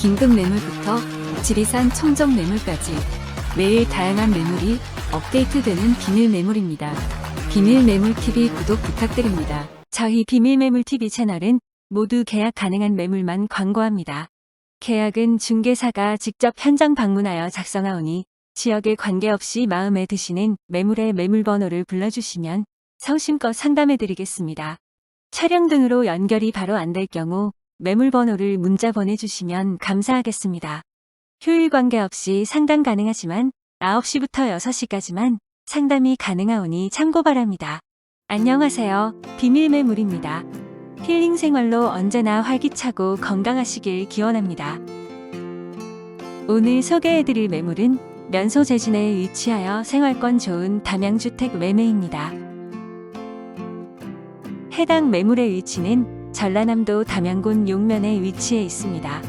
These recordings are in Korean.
긴급 매물부터 지리산 청정 매물까지 매일 다양한 매물이 업데이트되는 비밀 매물입니다. 비밀 매물 TV 구독 부탁드립니다. 저희 비밀 매물 TV 채널은 모두 계약 가능한 매물만 광고합니다. 계약은 중개사가 직접 현장 방문하여 작성하오니 지역에 관계없이 마음에 드시는 매물의 매물 번호를 불러주시면 성심껏 상담해드리겠습니다. 촬영 등으로 연결이 바로 안 될 경우 매물 번호를 문자 보내주시면 감사하겠습니다. 휴일 관계없이 상담 가능하지만 9시부터 6시까지만 상담이 가능하오니 참고 바랍니다. 안녕하세요. 비밀 매물입니다. 힐링 생활로 언제나 활기차고 건강하시길 기원합니다. 오늘 소개해드릴 매물은 면소 재진에 위치하여 생활권 좋은 담양주택 매매입니다. 해당 매물의 위치는 전라남도 담양군 용면에 위치해 있습니다.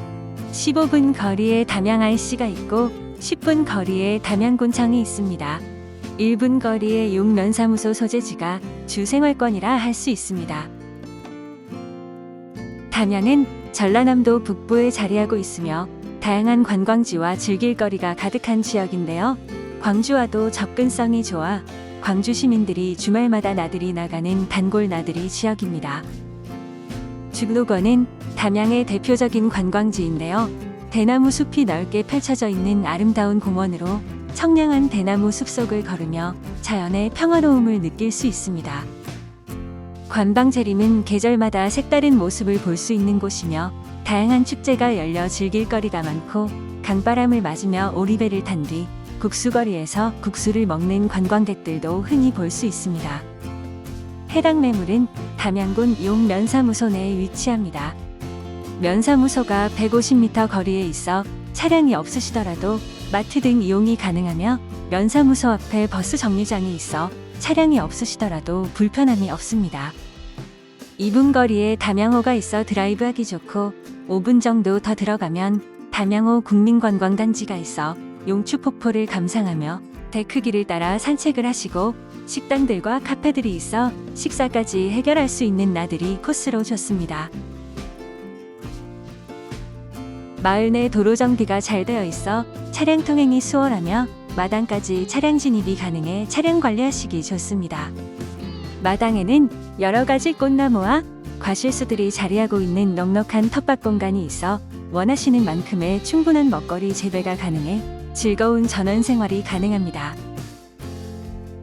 15분 거리에 담양 IC가 있고 10분 거리에 담양군청이 있습니다. 1분 거리에 용면사무소 소재지가 주생활권이라 할 수 있습니다. 담양은 전라남도 북부에 자리하고 있으며 다양한 관광지와 즐길거리가 가득한 지역인데요. 광주와도 접근성이 좋아 광주 시민들이 주말마다 나들이 나가는 단골 나들이 지역입니다. 죽로건은 담양의 대표적인 관광지인데요. 대나무 숲이 넓게 펼쳐져 있는 아름다운 공원으로 청량한 대나무 숲속을 걸으며 자연의 평화로움을 느낄 수 있습니다. 관방 재림은 계절마다 색다른 모습을 볼 수 있는 곳이며 다양한 축제가 열려 즐길 거리가 많고 강바람을 맞으며 오리배를 탄 뒤 국수거리에서 국수를 먹는 관광객들도 흔히 볼 수 있습니다. 해당 매물은 담양군 용면사무소 내에 위치합니다. 면사무소가 150m 거리에 있어 차량이 없으시더라도 마트 등 이용이 가능하며 면사무소 앞에 버스 정류장이 있어 차량이 없으시더라도 불편함이 없습니다. 2분 거리에 담양호가 있어 드라이브하기 좋고 5분 정도 더 들어가면 담양호 국민관광단지가 있어 용추폭포를 감상하며 데크길을 따라 산책을 하시고 식당들과 카페들이 있어 식사까지 해결할 수 있는 나들이 코스로 좋습니다. 마을 내 도로 정비가 잘 되어 있어 차량 통행이 수월하며 마당까지 차량 진입이 가능해 차량 관리하시기 좋습니다. 마당에는 여러 가지 꽃나무와 과실수들이 자리하고 있는 넉넉한 텃밭 공간이 있어 원하시는 만큼의 충분한 먹거리 재배가 가능해 즐거운 전원 생활이 가능합니다.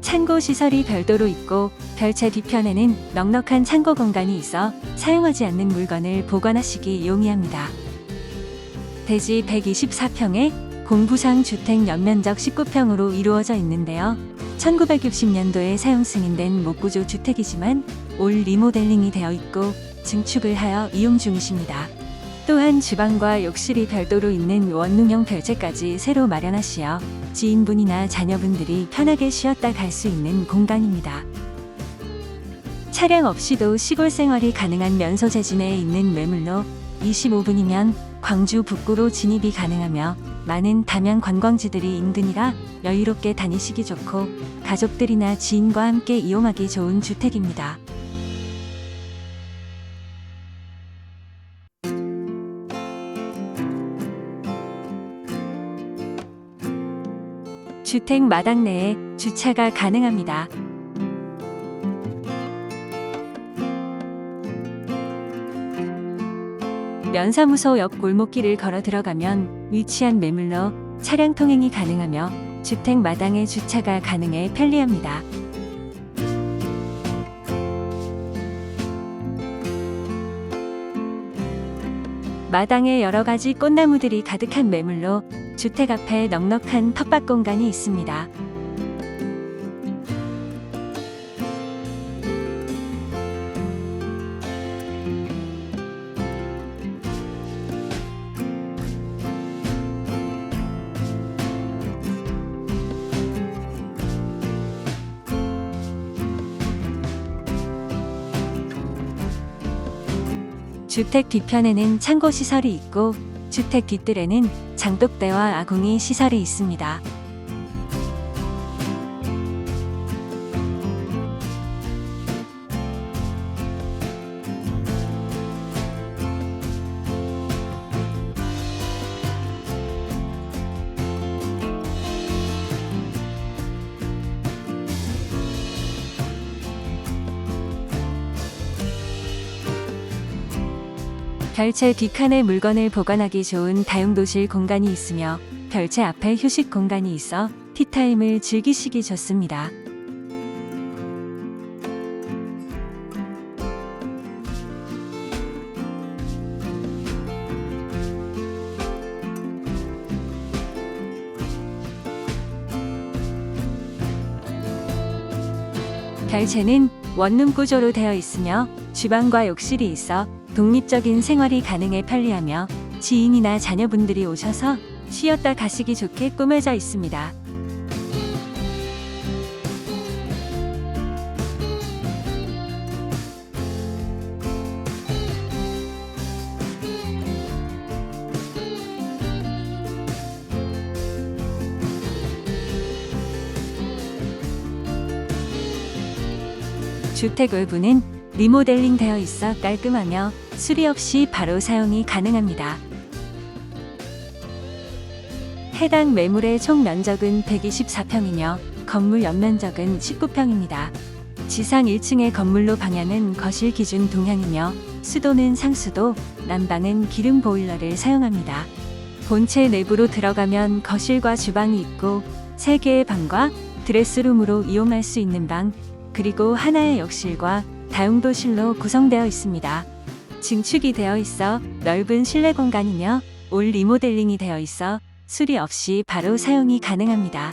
창고 시설이 별도로 있고 별채 뒤편에는 넉넉한 창고 공간이 있어 사용하지 않는 물건을 보관하시기 용이합니다. 대지 124평에 공부상 주택 연면적 19평으로 이루어져 있는데요. 1960년도에 사용 승인된 목구조 주택이지만 올 리모델링이 되어 있고 증축을 하여 이용 중이십니다. 또한 주방과 욕실이 별도로 있는 원룸형 별채까지 새로 마련하시어 지인분이나 자녀분들이 편하게 쉬었다 갈 수 있는 공간입니다. 차량 없이도 시골 생활이 가능한 면소 재진에 있는 매물로 25분이면 광주 북구로 진입이 가능하며 많은 담양 관광지들이 인근이라 여유롭게 다니시기 좋고 가족들이나 지인과 함께 이용하기 좋은 주택입니다. 주택 마당 내에 주차가 가능합니다. 면사무소 옆 골목길을 걸어 들어가면 위치한 매물로 차량 통행이 가능하며 주택 마당에 주차가 가능해 편리합니다. 마당에 여러 가지 꽃나무들이 가득한 매물로 주택 앞에 넉넉한 텃밭 공간이 있습니다. 주택 뒤편에는 창고 시설이 있고 주택 뒷뜰에는 장독대와 아궁이 시설이 있습니다. 별채 뒷칸에 물건을 보관하기 좋은 다용도실 공간이 있으며 별채 앞에 휴식 공간이 있어 티타임을 즐기시기 좋습니다. 별채는 원룸 구조로 되어 있으며 주방과 욕실이 있어 독립적인 생활이 가능해 편리하며 지인이나 자녀분들이 오셔서 쉬었다 가시기 좋게 꾸며져 있습니다. 주택 외부는 리모델링 되어 있어 깔끔하며 수리 없이 바로 사용이 가능합니다. 해당 매물의 총 면적은 124평이며 건물 연면적은 19평입니다. 지상 1층의 건물로 방향은 거실 기준 동향이며 수도는 상수도, 난방은 기름 보일러를 사용합니다. 본체 내부로 들어가면 거실과 주방이 있고 3개의 방과 드레스룸으로 이용할 수 있는 방, 그리고 하나의 욕실과 다용도실로 구성되어 있습니다. 증축이 되어 있어 넓은 실내 공간이며 올 리모델링이 되어 있어 수리 없이 바로 사용이 가능합니다.